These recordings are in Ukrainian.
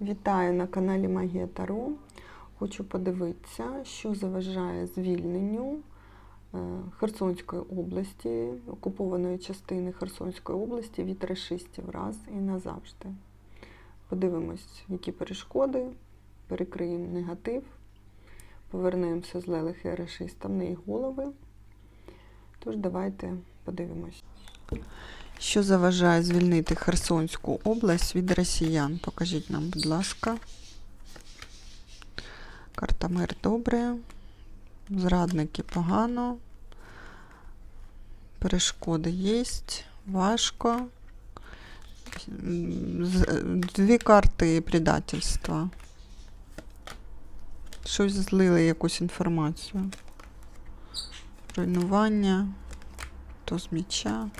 Вітаю на каналі Магія Таро. Хочу подивитися, що заважає звільненню е, Херсонської області, окупованої частини Херсонської області від расистів раз і назавжди. Подивимось, які перешкоди, перекриємо негатив, повернемося з лелих і расистам на їх голови. Тож давайте подивимось. Що заважає звільнити Херсонську область від росіян? Покажіть нам, будь ласка. Карта мир добре. Зрадники погано. Перешкоди є. Важко. Дві карти предательства. Щось злили якусь інформацію. Руйнування. Туз меча.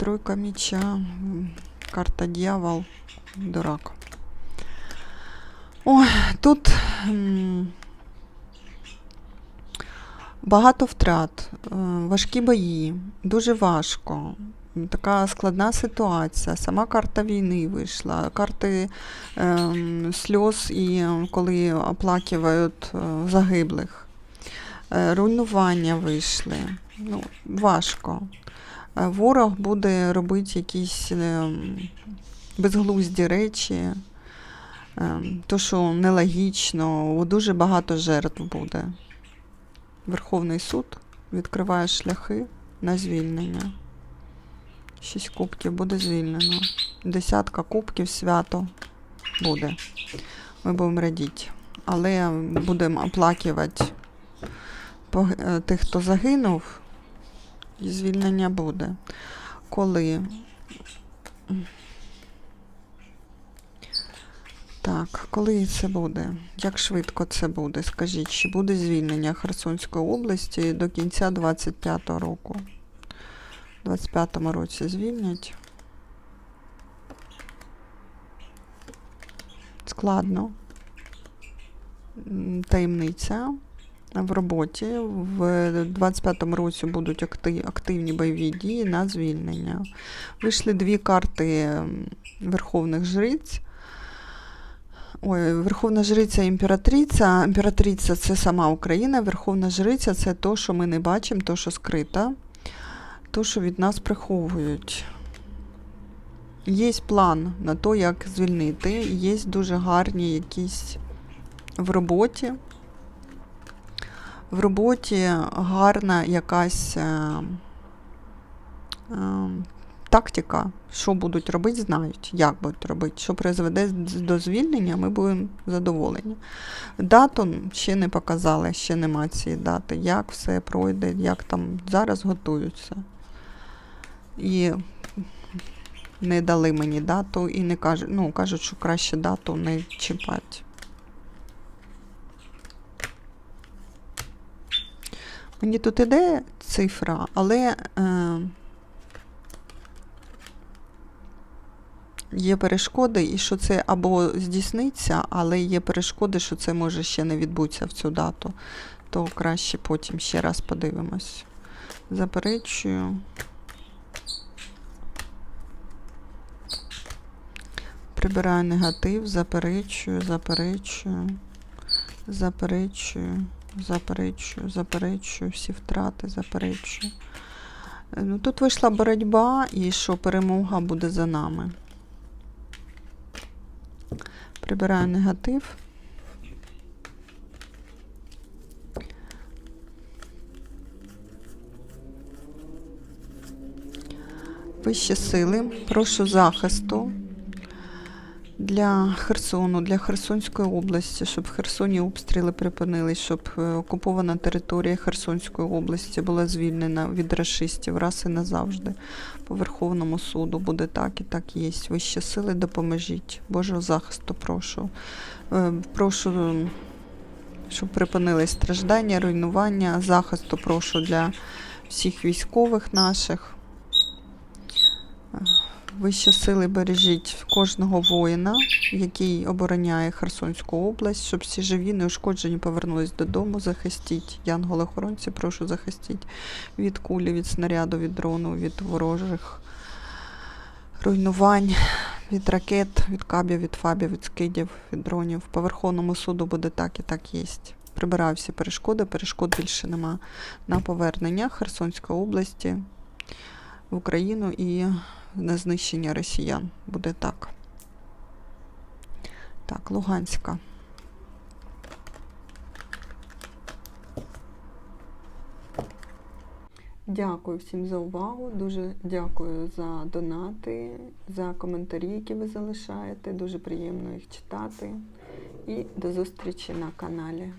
Тройка меча, карта дьявол, дурак. Ой, тут багато втрат, е, важкі бої, дуже важко. Така складна ситуація. Сама карта війни вийшла, карти ем, сльоз і е, коли оплакивають е, загиблих. Е, Руйнування вийшли. Ну, важко. Е, Ворог буде робити якісь ем, безглузді речі, ем, то, що нелогічно, дуже багато жертв буде. Верховний суд відкриває шляхи на звільнення. Шість кубків буде звільнено. Десятка кубків свято буде. Ми будемо радіти. Але будемо оплакувати е, тих, хто загинув, і звільнення буде. Коли. Так, коли це буде? Як швидко це буде? Скажіть, чи буде звільнення Херсонської області до кінця 25-го року? У 25-му році звільнять. Складно. Таємниця в роботі. В 25-му році будуть акти- активні бойові дії на звільнення. Вийшли дві карти Верховних Жриць. Ой, Верховна Жриця імператриця. Імператриця це сама Україна, Верховна Жриця це то, що ми не бачимо, то, що скрито, то, що від нас приховують. Є план на те, як звільнити. Є дуже гарні якісь в роботі в роботі гарна якась е, е, тактика, що будуть робити, знають, як будуть робити. Що призведе до звільнення, ми будемо задоволені. Дату ще не показали, ще нема цієї дати, як все пройде, як там зараз готуються. І не дали мені дату і не кажуть, ну, кажуть, що краще дату не чіпати. Мені тут іде цифра, але е, є перешкоди, і що це або здійсниться, але є перешкоди, що це може ще не відбутися в цю дату. То краще потім ще раз подивимось. Заперечую. Прибираю негатив, заперечую, заперечую, заперечую. Заперечую, заперечую, всі втрати, заперечую. Е, Ну, тут вийшла боротьба і що перемога буде за нами. Прибираю негатив. Вищі сили, прошу захисту для Херсону, для Херсонської області, щоб в Херсоні обстріли припинились, щоб е, окупована територія Херсонської області була звільнена від расистів раз і назавжди. По Верховному суду буде так і так є. Вищі сили, допоможіть. Божого захисту, прошу. Е, Прошу, щоб припинились страждання, руйнування, захисту прошу для всіх військових наших. Вищі сили бережіть кожного воїна, який обороняє Херсонську область, щоб всі живі, неушкоджені повернулись додому. Захистіть. Янголи-охоронці, прошу захистіть від кулі, від снаряду, від дрону, від ворожих руйнувань. від ракет, від кабів, від фабів, від скидів, від дронів. По Верховному суду буде так і так є. Прибираю всі перешкоди, перешкод більше нема на повернення Херсонської області в Україну і на знищення росіян. Буде так. Так, Луганська. Дякую всім за увагу. Дуже дякую за донати, за коментарі, які ви залишаєте. Дуже приємно їх читати. І до зустрічі на каналі.